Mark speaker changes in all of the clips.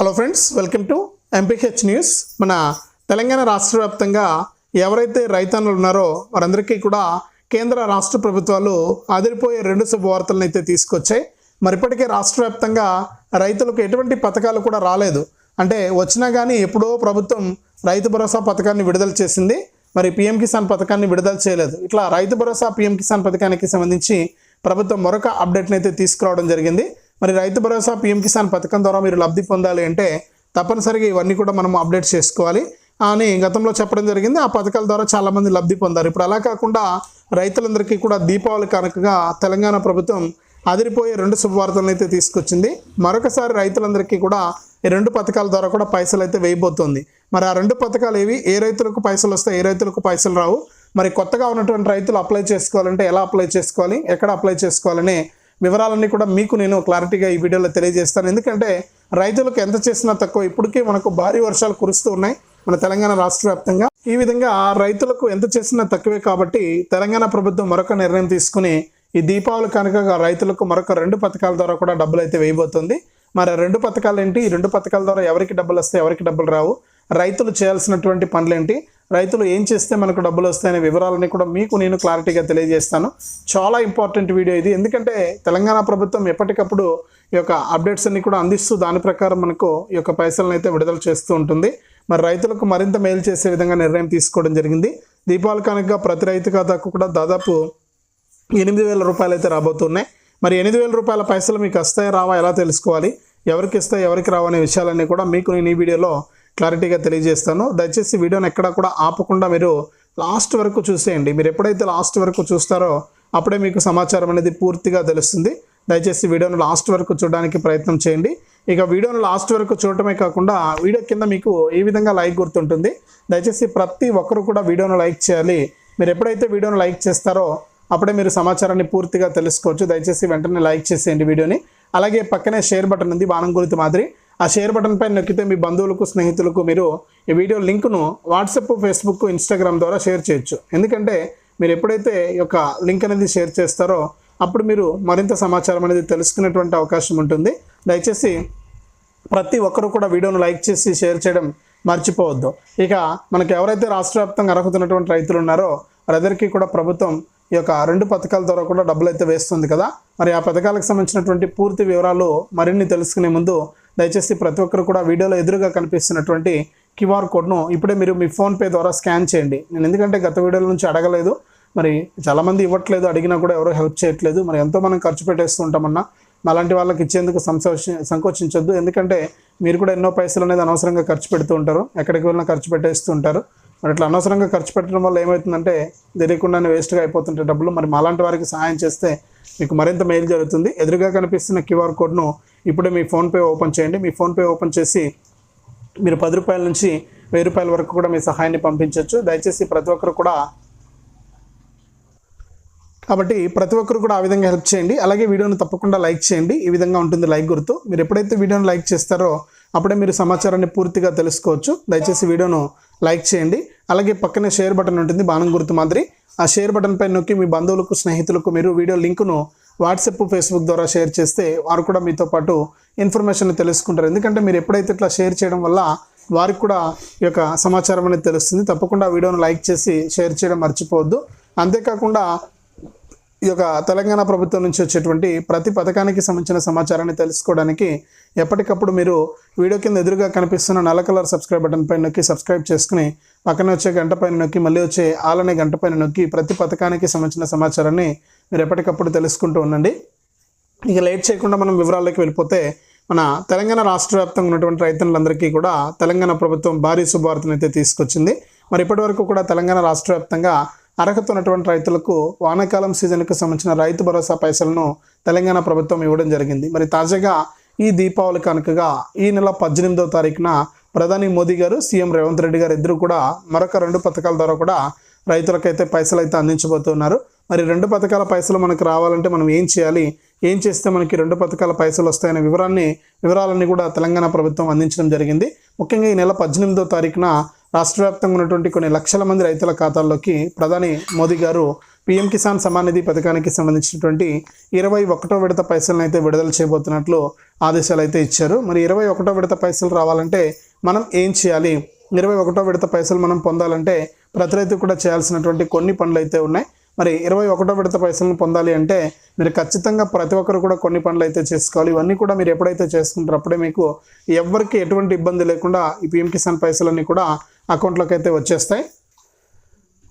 Speaker 1: Hello friends welcome to MPH news మన తెలంగాణ రాష్ట్ర వ్యాప్తంగా ఎవరైతే రైతన్నులు ఉన్నారో వారందరికీ కూడా కేంద్ర రాష్ట్ర ప్రభుత్వాలు అదిరిపోయే రెండు శుభవార్తలను అయితే తీసుకొచ్చాయి. మరి ఇప్పటికే రాష్ట్ర వ్యాప్తంగా రైతులకు ఎటువంటి పథకాలు కూడా రాలేదు. అంటే వచ్చినా కానీ ఎప్పుడో ప్రభుత్వం రైతు భరోసా పథకాన్ని విడుదల చేసింది. మరి పిఎం కిసాన్ పథకాన్ని విడుదల చేయలేదు. ఇట్లా రైతు భరోసా పిఎం కిసాన్ పథకానికి సంబంధించి ప్రభుత్వం మరొక అప్డేట్ని అయితే తీసుకురావడం జరిగింది. మరి రైతు భరోసా పిఎం కిసాన్ పథకం ద్వారా మీరు లబ్ధి పొందాలి అంటే తప్పనిసరిగా ఇవన్నీ కూడా మనం అప్డేట్ చేసుకోవాలి. అని గతంలో చెప్పడం జరిగింది. ఆ పథకాల ద్వారా చాలామంది లబ్ధి పొందారు. ఇప్పుడు అలా కాకుండా రైతులందరికీ కూడా దీపావళి కనుకగా తెలంగాణ ప్రభుత్వం అదిరిపోయే రెండు శుభవార్తలను అయితే తీసుకొచ్చింది. మరొకసారి రైతులందరికీ కూడా ఈ రెండు పథకాల ద్వారా కూడా పైసలు అయితే వేయబోతోంది. మరి ఆ రెండు పథకాలు ఏవి? ఏ రైతులకు పైసలు వస్తాయి? ఏ రైతులకు పైసలు రావు? మరి కొత్తగా ఉన్నటువంటి రైతులు అప్లై చేసుకోవాలంటే ఎలా అప్లై చేసుకోవాలి? ఎక్కడ అప్లై చేసుకోవాలని వివరాలన్నీ కూడా మీకు నేను క్లారిటీగా ఈ వీడియోలో తెలియజేస్తాను. ఎందుకంటే రైతులకు ఎంత చేసినా తక్కువ. ఇప్పటికే మనకు భారీ వర్షాలు కురుస్తూ ఉన్నాయి మన తెలంగాణ రాష్ట్ర వ్యాప్తంగా. ఈ విధంగా రైతులకు ఎంత చేసినా తక్కువే కాబట్టి తెలంగాణ ప్రభుత్వం మరొక నిర్ణయం తీసుకుని ఈ దీపావళి కనుక రైతులకు మరొక రెండు పథకాల ద్వారా కూడా డబ్బులు అయితే వేయబోతుంది. మరి రెండు పథకాలు ఏంటి ఈ రెండు పథకాల ద్వారా ఎవరికి డబ్బులు వస్తాయి ఎవరికి డబ్బులు రావు? రైతులు చేయాల్సినటువంటి పనులేంటి? రైతులు ఏం చేస్తే మనకు డబ్బులు వస్తాయనే వివరాలని కూడా మీకు నేను క్లారిటీగా తెలియజేస్తాను. చాలా ఇంపార్టెంట్ వీడియో ఇది. ఎందుకంటే తెలంగాణ ప్రభుత్వం ఎప్పటికప్పుడు ఈ యొక్క అప్డేట్స్ అన్ని కూడా అందిస్తూ దాని ప్రకారం మనకు ఈ యొక్క పైసలను అయితే విడుదల చేస్తూ ఉంటుంది. మరి రైతులకు మరింత మేలు చేసే విధంగా నిర్ణయం తీసుకోవడం జరిగింది. దీపావళి కనుక ప్రతి రైతు ఖాతాకు కూడా దాదాపు ఎనిమిది వేల రూపాయలు అయితే రాబోతున్నాయి. మరి ఎనిమిది వేల రూపాయల పైసలు మీకు వస్తాయా రావా ఎలా తెలుసుకోవాలి ఎవరికి ఇస్తాయి ఎవరికి రావనే అనే విషయాలన్నీ కూడా మీకు నేను ఈ వీడియోలో క్లారిటీగా తెలియజేస్తాను. దయచేసి వీడియోని ఎక్కడ కూడా ఆపకుండా మీరు లాస్ట్ వరకు చూసేయండి. మీరు ఎప్పుడైతే లాస్ట్ వరకు చూస్తారో అప్పుడే మీకు సమాచారం అనేది పూర్తిగా తెలుస్తుంది. దయచేసి వీడియోను లాస్ట్ వరకు చూడడానికి ప్రయత్నం చేయండి. ఇక వీడియోను లాస్ట్ వరకు చూడటమే కాకుండా వీడియో కింద మీకు ఈ విధంగా లైక్ గుర్తుంటుంది దయచేసి ప్రతి ఒక్కరు కూడా వీడియోను లైక్ చేయాలి. మీరు ఎప్పుడైతే వీడియోను లైక్ చేస్తారో అప్పుడే మీరు సమాచారాన్ని పూర్తిగా తెలుసుకోవచ్చు. దయచేసి వెంటనే లైక్ చేసేయండి వీడియోని. అలాగే పక్కనే షేర్ బటన్ ఉంది బాణం గుర్తు మాదిరి. ఆ షేర్ బటన్ పైన నొక్కితే మీ బంధువులకు స్నేహితులకు మీరు ఈ వీడియో లింక్ను వాట్సాప్ ఫేస్బుక్ ఇన్స్టాగ్రామ్ ద్వారా షేర్ చేయొచ్చు. ఎందుకంటే మీరు ఎప్పుడైతే ఈ యొక్క లింక్ అనేది షేర్ చేస్తారో అప్పుడు మీరు మరింత సమాచారం అనేది తెలుసుకునేటువంటి అవకాశం ఉంటుంది. దయచేసి ప్రతి ఒక్కరు కూడా వీడియోను లైక్ చేసి షేర్ చేయడం మర్చిపోవద్దు. ఇక మనకు ఎవరైతే రాష్ట్ర వ్యాప్తంగా అర్హతున్నటువంటి రైతులు ఉన్నారో వారందరికీ కూడా ప్రభుత్వం ఈ యొక్క రెండు పథకాల ద్వారా కూడా డబ్బులు అయితే వేస్తుంది కదా. మరి ఆ పథకాలకు సంబంధించినటువంటి పూర్తి వివరాలు మరిన్ని తెలుసుకునే ముందు దయచేసి ప్రతి ఒక్కరు కూడా వీడియోలో ఎదురుగా కనిపిస్తున్నటువంటి క్యూఆర్ కోడ్ను ఇప్పుడే మీరు మీ ఫోన్పే ద్వారా స్కాన్ చేయండి. నేను ఎందుకంటే గత వీడియోల నుంచి అడగలేదు మరి చాలామంది ఇవ్వట్లేదు అడిగినా కూడా ఎవరు హెల్ప్ చేయట్లేదు. మరి ఎంతో మనం ఖర్చు పెట్టేస్తూ ఉంటామన్నా అలాంటి వాళ్ళకి ఇచ్చేందుకు సంకోచి సంకోచించొద్దు. ఎందుకంటే మీరు కూడా ఎన్నో పైసలు అనేది అనవసరంగా ఖర్చు పెడుతూ ఉంటారు ఎక్కడికి వెళ్ళినా ఖర్చు పెట్టేస్తూ ఉంటారు. మరి ఇట్లా అనవసరంగా ఖర్చు పెట్టడం వల్ల ఏమవుతుందంటే తెలియకుండానే వేస్ట్గా అయిపోతుంటాయి డబ్బులు. మరి మాలాంటి వారికి సహాయం చేస్తే మీకు మరింత మేలు జరుగుతుంది. ఎదురుగా కనిపిస్తున్న క్యూఆర్ కోడ్ను ఇప్పుడే మీ ఫోన్పే ఓపెన్ చేయండి. మీ ఫోన్పే ఓపెన్ చేసి మీరు పది రూపాయల నుంచి వెయ్యి రూపాయల వరకు కూడా మీ సహాయాన్ని పంపించవచ్చు దయచేసి ప్రతి ఒక్కరు కూడా కాబట్టి ప్రతి ఒక్కరు కూడా ఆ విధంగా హెల్ప్ చేయండి. అలాగే వీడియోను తప్పకుండా లైక్ చేయండి. ఈ విధంగా ఉంటుంది లైక్ గుర్తు. మీరు ఎప్పుడైతే వీడియోను లైక్ చేస్తారో అప్పుడే మీరు సమాచారాన్ని పూర్తిగా తెలుసుకోవచ్చు. దయచేసి వీడియోను లైక్ చేయండి. అలాగే పక్కనే షేర్ బటన్ ఉంటుంది. బాణం గుర్తు మాదిరి. ఆ షేర్ బటన్ పై నొక్కి మీ బంధువులకు స్నేహితులకు మీరు వీడియో లింకును వాట్సాప్ ఫేస్బుక్ ద్వారా షేర్ చేస్తే వారు కూడా మీతో పాటు ఇన్ఫర్మేషన్ తెలుసుకుంటారు. ఎందుకంటే మీరు ఎప్పుడైతే ఇట్లా షేర్ చేయడం వల్ల వారికి కూడా ఈ యొక్క సమాచారం అనేది తెలుస్తుంది. తప్పకుండా వీడియోను లైక్ చేసి షేర్ చేయడం మర్చిపోవద్దు. అంతేకాకుండా ఈ యొక్క తెలంగాణ ప్రభుత్వం నుంచి వచ్చేటువంటి ప్రతి పథకానికి సంబంధించిన సమాచారాన్ని తెలుసుకోవడానికి ఎప్పటికప్పుడు మీరు వీడియో కింద ఎదురుగా కనిపిస్తున్న నల్ల కలర్ సబ్స్క్రైబ్ బటన్ పైన నొక్కి సబ్స్క్రైబ్ చేసుకుని పక్కన వచ్చే గంట పైన నొక్కి మళ్ళీ వచ్చే ఆలనే గంట పైన నొక్కి ప్రతి పథకానికి సంబంధించిన సమాచారాన్ని మీరు ఎప్పటికప్పుడు తెలుసుకుంటూ ఉండండి. ఇక లేట్ చేయకుండా మనం వివరాల్లోకి వెళ్ళిపోతే మన తెలంగాణ రాష్ట్ర వ్యాప్తంగా ఉన్నటువంటి రైతులందరికీ కూడా తెలంగాణ ప్రభుత్వం భారీ శుభవార్తను అయితే తీసుకొచ్చింది. మరి ఇప్పటివరకు కూడా తెలంగాణ రాష్ట్ర వ్యాప్తంగా అర్హత ఉన్నటువంటి రైతులకు వానాకాలం సీజన్కు సంబంధించిన రైతు భరోసా పైసలను తెలంగాణ ప్రభుత్వం ఇవ్వడం జరిగింది. మరి తాజాగా ఈ దీపావళి కనుకగా ఈ నెల పద్దెనిమిదవ తారీఖున ప్రధాని మోదీ గారు సీఎం రేవంత్ రెడ్డి గారు ఇద్దరు కూడా మరొక రెండు పథకాల ద్వారా కూడా రైతులకైతే పైసలు అయితే అందించబోతున్నారు. మరి రెండు పథకాల పైసలు మనకు రావాలంటే మనం ఏం చేయాలి? ఏం చేస్తే మనకి రెండు పథకాల పైసలు వస్తాయనే వివరాన్ని వివరాలన్నీ కూడా తెలంగాణ ప్రభుత్వం అందించడం జరిగింది. ముఖ్యంగా ఈ నెల పద్దెనిమిదో తారీఖున రాష్ట్ర వ్యాప్తంగా ఉన్నటువంటి కొన్ని లక్షల మంది రైతుల ఖాతాల్లోకి ప్రధాని మోదీ గారు పీఎం కిసాన్ సమాన్ నిధి పథకానికి సంబంధించినటువంటి ఇరవై ఒకటో విడత పైసలను అయితే విడుదల చేయబోతున్నట్లు ఆదేశాలు అయితే ఇచ్చారు. మరి ఇరవై ఒకటో విడత పైసలు రావాలంటే మనం ఏం చేయాలి? ఇరవై ఒకటో విడత పైసలు మనం పొందాలంటే ప్రతి రైతు కూడా చేయాల్సినటువంటి కొన్ని పనులు అయితే ఉన్నాయి. మరి ఇరవై ఒకటో విడత పైసలను పొందాలి అంటే మీరు ఖచ్చితంగా ప్రతి ఒక్కరు కూడా కొన్ని పనులు అయితే చేసుకోవాలి. ఇవన్నీ కూడా మీరు ఎప్పుడైతే చేసుకుంటారో అప్పుడే మీకు ఎవరికి ఎటువంటి ఇబ్బంది లేకుండా ఈ పిఎం కిసాన్ పైసలన్నీ కూడా అకౌంట్లోకి అయితే వచ్చేస్తాయి.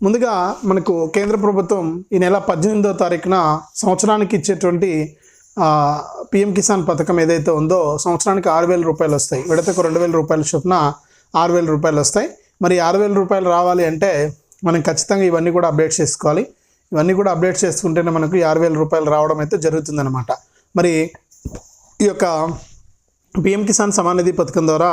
Speaker 1: ముందుగా మనకు కేంద్ర ప్రభుత్వం ఈ నెల పద్దెనిమిదో తారీఖున సంవత్సరానికి ఇచ్చేటువంటి పిఎం కిసాన్ పథకం ఏదైతే ఉందో సంవత్సరానికి ఆరు వేల రూపాయలు వస్తాయి. విడతకు రెండు వేల రూపాయల చొప్పున ఆరు వేల రూపాయలు వస్తాయి. మరి ఆరు వేల రూపాయలు రావాలి అంటే మనం ఖచ్చితంగా ఇవన్నీ కూడా అప్డేట్ చేసుకోవాలి. ఇవన్నీ కూడా అప్డేట్ చేసుకుంటేనే మనకు ఆరు వేల రూపాయలు రావడం అయితే జరుగుతుందన్నమాట. మరి ఈ యొక్క పిఎం కిసాన్ సమానిధి పథకం ద్వారా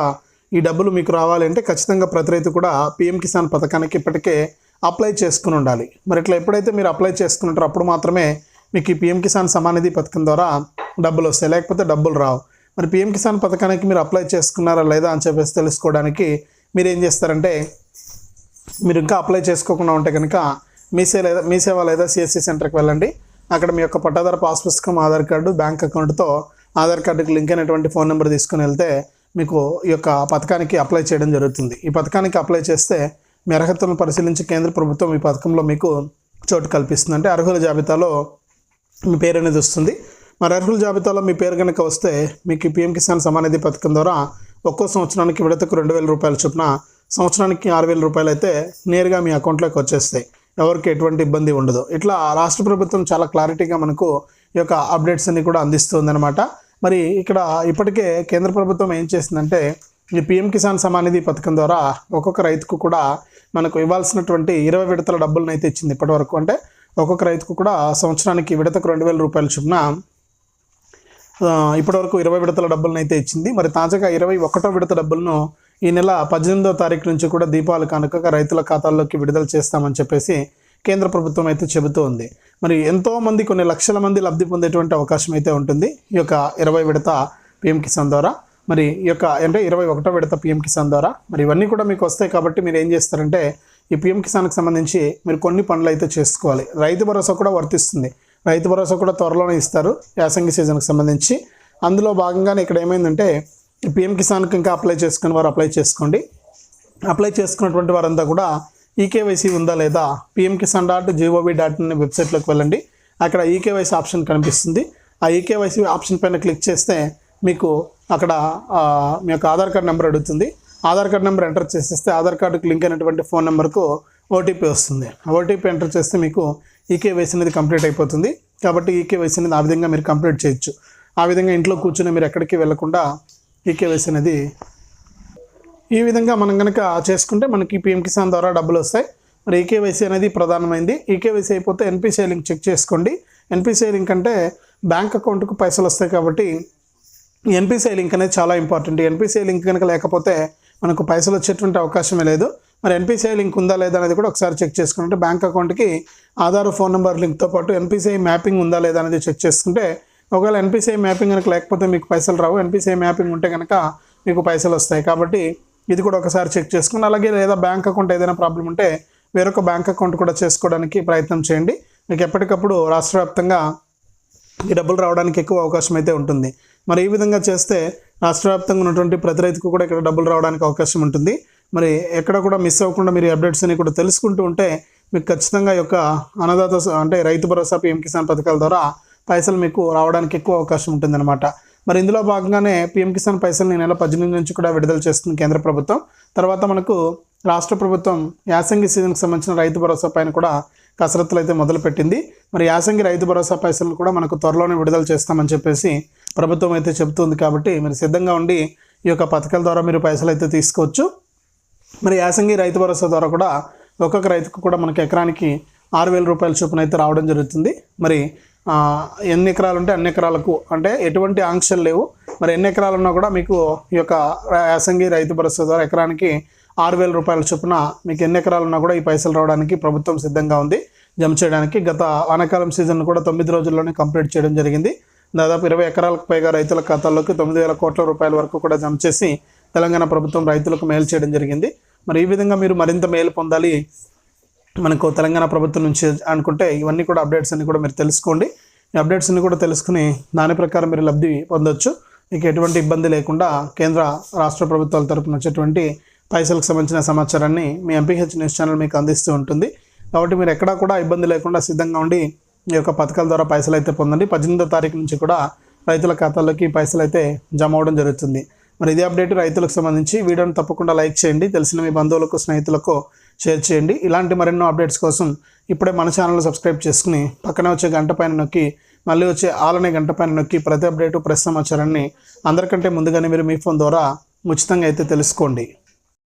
Speaker 1: ఈ డబ్బులు మీకు రావాలంటే ఖచ్చితంగా ప్రతి రైతు కూడా పిఎం కిసాన్ పథకానికి ఇప్పటికే అప్లై చేసుకుని ఉండాలి. మరి ఇట్లా ఎప్పుడైతే మీరు అప్లై చేసుకుంటారో అప్పుడు మాత్రమే మీకు ఈ పిఎం కిసాన్ సమానిధి పథకం ద్వారా డబ్బులు వస్తాయి. లేకపోతే డబ్బులు రావు. మరి పిఎం కిసాన్ పథకానికి మీరు అప్లై చేసుకున్నారా లేదా అని చెప్పేసి తెలుసుకోవడానికి మీరు ఏం చేస్తారంటే మీరు ఇంకా అప్లై చేసుకోకుండా ఉంటే కనుక మీ సేవ లేదా మీ సేవ లేదా సిఎస్సి సెంటర్కి వెళ్ళండి. అక్కడ మీ యొక్క పట్టాదార పాస్ పుస్తకం ఆధార్ కార్డు బ్యాంక్ అకౌంట్తో ఆధార్ కార్డుకి లింక్ అయినటువంటి ఫోన్ నెంబర్ తీసుకుని వెళ్తే మీకు ఈ యొక్క పథకానికి అప్లై చేయడం జరుగుతుంది. ఈ పథకానికి అప్లై చేస్తే మీ అర్హతలను పరిశీలించి కేంద్ర ప్రభుత్వం ఈ పథకంలో మీకు చోటు కల్పిస్తుంది. అంటే అర్హుల జాబితాలో మీ పేరు అనేది వస్తుంది. మరి అర్హుల జాబితాలో మీ పేరు కనుక వస్తే మీకు పిఎం కిసాన్ సమానిధి పథకం ద్వారా ఒక్కో సంవత్సరానికి విడతకు రెండు వేల రూపాయల చొప్పున సంవత్సరానికి ఆరు వేల రూపాయలు అయితే నేరుగా మీ అకౌంట్లోకి వచ్చేస్తాయి. ఎవరికి ఎటువంటి ఇబ్బంది ఉండదు. ఇట్లా రాష్ట్ర ప్రభుత్వం చాలా క్లారిటీగా మనకు ఈ యొక్క అప్డేట్స్ అన్ని కూడా అందిస్తుందన్నమాట. మరి ఇక్కడ ఇప్పటికే కేంద్ర ప్రభుత్వం ఏం చేసిందంటే ఈ పిఎం కిసాన్ సమానిధి పథకం ద్వారా ఒక్కొక్క రైతుకు కూడా మనకు ఇవ్వాల్సినటువంటి ఇరవై విడతల డబ్బులను అయితే ఇచ్చింది ఇప్పటివరకు. అంటే ఒక్కొక్క రైతుకు కూడా సంవత్సరానికి విడతకు రెండు వేల రూపాయల చొప్పున ఇప్పటివరకు ఇరవై విడతల డబ్బులను అయితే ఇచ్చింది. మరి తాజాగా ఇరవై ఒకటో విడత డబ్బులను ఈ నెల పద్దెనిమిదో తారీఖు నుంచి కూడా దీపాలు కనుక రైతుల ఖాతాల్లోకి విడుదల చేస్తామని చెప్పేసి కేంద్ర ప్రభుత్వం అయితే చెబుతూ ఉంది. మరి ఎంతో మంది కొన్ని లక్షల మంది లబ్ధి పొందేటువంటి అవకాశం అయితే ఉంటుంది. ఈ యొక్క ఇరవై విడత పిఎం కిసాన్ ద్వారా మరి ఈ యొక్క అంటే ఇరవై ఒకటో విడత పిఎం కిసాన్ ద్వారా మరి ఇవన్నీ కూడా మీకు వస్తాయి కాబట్టి మీరు ఏం చేస్తారంటే ఈ పిఎం కిసాన్కి సంబంధించి మీరు కొన్ని పనులు అయితే చేసుకోవాలి. రైతు భరోసా కూడా వర్తిస్తుంది. రైతు భరోసా కూడా త్వరలోనే ఇస్తారు. యాసంగి సీజన్కి సంబంధించి. అందులో భాగంగానే ఇక్కడ ఏమైందంటే పిఎం కిసాన్కి ఇంకా అప్లై చేసుకుని వారు అప్లై చేసుకోండి. అప్లై చేసుకున్నటువంటి వారంతా కూడా ఈకేవైసీ ఉందా లేదా PM Kisan dot G O V dot అనే వెబ్సైట్లోకి వెళ్ళండి. అక్కడ ఈకేవైసీ ఆప్షన్ కనిపిస్తుంది. ఆ ఈకేవైసీ ఆప్షన్ పైన క్లిక్ చేస్తే మీకు అక్కడ మీ యొక్క ఆధార్ కార్డ్ నెంబర్ అడుగుతుంది. ఆధార్ కార్డ్ నెంబర్ ఎంటర్ చేసేస్తే ఆధార్ కార్డుకి లింక్ అయినటువంటి ఫోన్ నెంబర్కు ఓటీపీ వస్తుంది. ఓటీపీ ఎంటర్ చేస్తే మీకు ఈకేవైసీ అనేది కంప్లీట్ అయిపోతుంది. కాబట్టి ఈకేవైసీ అనేది ఆ విధంగా మీరు కంప్లీట్ చేయొచ్చు. ఆ విధంగా ఇంట్లో కూర్చొని మీరు ఎక్కడికి వెళ్ళకుండా ఈకేవైసీ అనేది ఈ విధంగా మనం కనుక చేసుకుంటే మనకి పిఎం కిసాన్ ద్వారా డబ్బులు వస్తాయి. మరి ఈకేవైసీ అనేది ప్రధానమైంది. ఈకేవైసీ అయిపోతే ఎన్పిసిఐ లింక్ చెక్ చేసుకోండి. ఎన్పిసిఐ లింక్ అంటే బ్యాంక్ అకౌంట్కు పైసలు వస్తాయి కాబట్టి ఎన్పిసిఐ లింక్ అనేది చాలా ఇంపార్టెంట్. ఎన్పిసిఐ లింక్ కనుక లేకపోతే మనకు పైసలు వచ్చేటువంటి అవకాశమే లేదు. మరి ఎన్పిసిఐ లింక్ ఉందా లేదా అనేది కూడా ఒకసారి చెక్ చేసుకుంటే బ్యాంక్ అకౌంట్కి ఆధార్ ఫోన్ నెంబర్ లింక్తో పాటు ఎన్పిసిఐ మ్యాపింగ్ ఉందా లేదా అనేది చెక్ చేసుకుంటే ఒకవేళ ఎన్పిసిఐ మ్యాపింగ్ కనుక లేకపోతే మీకు పైసలు రావు. ఎన్పిసిఐ మ్యాపింగ్ ఉంటే కనుక మీకు పైసలు వస్తాయి. కాబట్టి ఇది కూడా ఒకసారి చెక్ చేసుకుని అలాగే లేదా బ్యాంక్ అకౌంట్ ఏదైనా ప్రాబ్లం ఉంటే వేరొక బ్యాంక్ అకౌంట్ కూడా చేసుకోవడానికి ప్రయత్నం చేయండి. మీకు ఎప్పటికప్పుడు రాష్ట్ర వ్యాప్తంగా ఈ డబ్బులు రావడానికి ఎక్కువ అవకాశం అయితే ఉంటుంది. మరి ఈ విధంగా చేస్తే రాష్ట్ర వ్యాప్తంగా ఉన్నటువంటి ప్రతి రైతుకు కూడా ఇక్కడ డబ్బులు రావడానికి అవకాశం ఉంటుంది. మరి ఎక్కడ కూడా మిస్ అవ్వకుండా మీరు అప్డేట్స్ అన్ని కూడా తెలుసుకుంటూ ఉంటే మీకు ఖచ్చితంగా ఈ యొక్క అన్నదాత అంటే రైతు భరోసా పిఎం కిసాన్ పథకాల ద్వారా పైసలు మీకు రావడానికి ఎక్కువ అవకాశం ఉంటుందన్నమాట. మరి ఇందులో భాగంగానే పిఎం కిసాన్ పైసలు ఈ నెల పద్దెనిమిది నుంచి కూడా విడుదల చేస్తుంది కేంద్ర ప్రభుత్వం. తర్వాత మనకు రాష్ట్ర ప్రభుత్వం యాసంగి సీజన్కి సంబంధించిన రైతు భరోసా పైన కూడా కసరత్తులు అయితే మొదలుపెట్టింది. మరి యాసంగి రైతు భరోసా పైసలు కూడా మనకు త్వరలోనే విడుదల చేస్తామని చెప్పేసి ప్రభుత్వం అయితే చెబుతుంది కాబట్టి మీరు సిద్ధంగా ఉండి ఈ యొక్క పథకాల ద్వారా మీరు పైసలు అయితే తీసుకోవచ్చు. మరి యాసంగి రైతు భరోసా ద్వారా కూడా ఒక్కొక్క రైతుకు కూడా మనకి ఎకరానికి ఆరు వేల రూపాయల చొప్పున అయితే రావడం జరుగుతుంది. మరి ఎన్ని ఎకరాలు ఉంటే అన్ని ఎకరాలకు అంటే ఎటువంటి ఆంక్షలు లేవు. మరి ఎన్ని ఎకరాలు ఉన్నా కూడా మీకు ఈ యొక్క యాసంగి రైతు భరోసా ద్వారా ఎకరానికి ఆరు వేల రూపాయల చొప్పున మీకు ఎన్ని ఎకరాలు ఉన్నా కూడా ఈ పైసలు రావడానికి ప్రభుత్వం సిద్ధంగా ఉంది. జమ చేయడానికి గత వానాకాలం సీజన్ కూడా తొమ్మిది రోజుల్లోనే కంప్లీట్ చేయడం జరిగింది. దాదాపు ఇరవై ఎకరాలకు పైగా రైతుల ఖాతాల్లోకి తొమ్మిది వేల కోట్ల రూపాయల వరకు కూడా జమ చేసి తెలంగాణ ప్రభుత్వం రైతులకు మేలు చేయడం జరిగింది. మరి ఈ విధంగా మీరు మరింత మేలు పొందాలి మనకు తెలంగాణ ప్రభుత్వం నుంచి అనుకుంటే ఇవన్నీ కూడా అప్డేట్స్ అన్ని కూడా మీరు తెలుసుకోండి. ఈ అప్డేట్స్ అన్ని కూడా తెలుసుకుని దాని ప్రకారం మీరు లబ్ధి పొందొచ్చు. మీకు ఎటువంటి ఇబ్బంది లేకుండా కేంద్ర రాష్ట్ర ప్రభుత్వాల తరపున వచ్చేటువంటి పైసలకు సంబంధించిన సమాచారాన్ని మీ ఎంపీహెచ్ న్యూస్ ఛానల్ మీకు అందిస్తూ ఉంటుంది. కాబట్టి మీరు ఎక్కడా కూడా ఇబ్బంది లేకుండా సిద్ధంగా ఉండి ఈ యొక్క పథకాల ద్వారా పైసలు అయితే పొందండి. పద్దెనిమిదో తారీఖు నుంచి కూడా రైతుల ఖాతాల్లోకి పైసలు అయితే జమ అవడం జరుగుతుంది. మరి ఇదే అప్డేట్ రైతులకు సంబంధించి వీడియోని తప్పకుండా లైక్ చేయండి. తెలిసిన మీ బంధువులకు స్నేహితులకు షేర్ చేయండి. ఇలాంటి మరెన్నో అప్డేట్స్ కోసం ఇప్పుడే మన ఛానల్ సబ్స్క్రైబ్ చేసుకుని పక్కనే వచ్చే గంట పైన నొక్కి మళ్ళీ వచ్చే ఆలనే గంట పైన నొక్కి ప్రతి అప్డేటు ప్రతి సమాచారాన్ని అందరికంటే ముందుగానే మీరు మీ ఫోన్ ద్వారా ఉచితంగా అయితే తెలుసుకోండి.